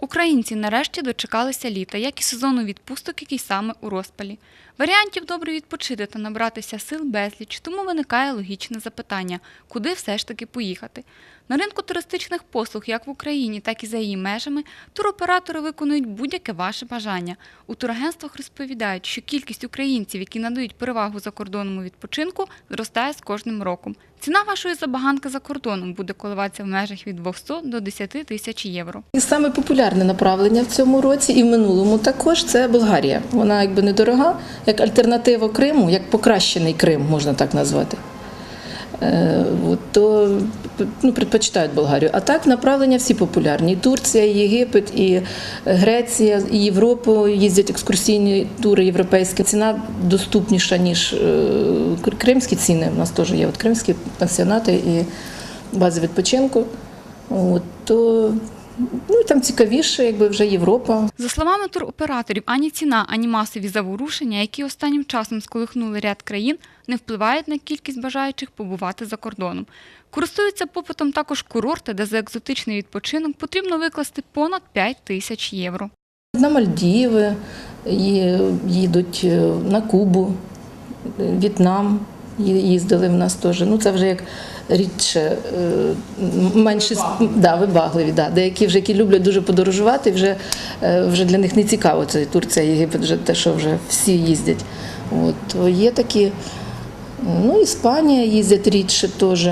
Українці нарешті дочекалися літа, як і сезону відпусток, який саме у розпалі. Варіантів добре відпочити та набратися сил безліч, тому виникає логічне запитання, куди все ж таки поїхати. На ринку туристичних послуг, як в Україні, так і за її межами, туроператори виконують будь-яке ваше бажання. У турагентствах розповідають, що кількість українців, які надають перевагу закордонному відпочинку, зростає з кожним роком. Ціна вашої забаганки за кордоном буде коливатися в межах від 200 до 10 тисяч євро. І саме популярне направлення в цьому році і в минулому також це Болгарія. Вона якби недорога, як альтернатива Криму, як покращений Крим, можна так назвати. Е, то ну, предпочитають Болгарію. А так направлення всі популярні. Турція, і Єгипет, і Греція, і Європу їздять екскурсійні тури європейські. Ціна доступніша, ніж е, кримські ціни. У нас теж є от кримські пансіонати і бази відпочинку. От, то ну, і там цікавіше, якби вже Європа. За словами туроператорів, ані ціна, ані масові заворушення, які останнім часом сколихнули ряд країн, не впливають на кількість бажаючих побувати за кордоном. Користуються попитом також курорти, де за екзотичний відпочинок потрібно викласти понад 5 тисяч євро. На Мальдіви, їдуть е, на Кубу, В'єтнам їздили в нас теж. Ну це вже як рідше, е, менше да, вибагливі. Да. Деякі вже які люблять дуже подорожувати, вже, е, вже для них не цікаво. Це Турція, Єгипет, вже те, що вже всі їздять. От, є такі. Ну, Іспанія їздять рідше теж,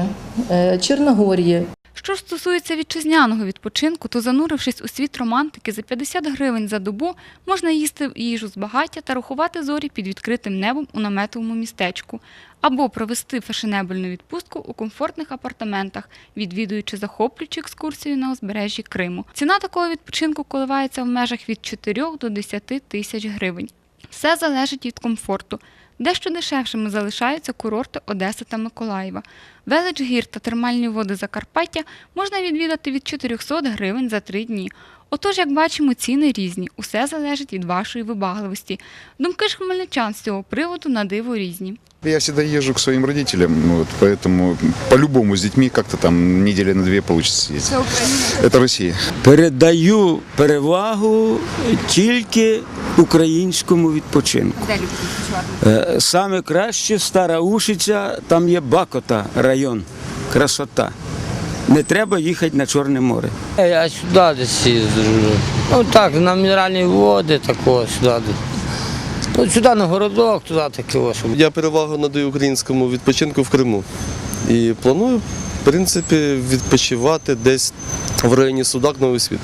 е, Чорногорія. Що ж стосується вітчизняного відпочинку, то занурившись у світ романтики, за 50 гривень за добу можна їсти їжу з багаття та рахувати зорі під відкритим небом у наметовому містечку, або провести фешенебельну відпустку у комфортних апартаментах, відвідуючи захоплюючу екскурсію на узбережжі Криму. Ціна такого відпочинку коливається в межах від 4 до 10 тисяч гривень. Все залежить від комфорту. Дещо дешевшими залишаються курорти Одеси та Миколаєва. Велич гір та термальні води Закарпаття можна відвідати від 400 гривень за три дні. Отож, як бачимо, ціни різні. Усе залежить від вашої вибагливості. Думки ж хмельничан з цього приводу на диво різні. Я всегда езжу к своим родителям, ну вот, поэтому по-любому с детьми как-то там недели на две получится съездить. Це Україна. Это Россия. Передаю перевагу тільки українському відпочинку. Де любите відпочивати? Е, Саме краще стара Ушиця, там є Бакота район, красота. Не треба їхати на Чорне море. Е, Я сюди десь їздю. Ну так, на мінеральні води такого сюди. Ну, сюди на городок, туди таке ось. Я перевагу надаю українському відпочинку в Криму. І планую, в принципі, відпочивати десь в районі Судак, Новий Світ.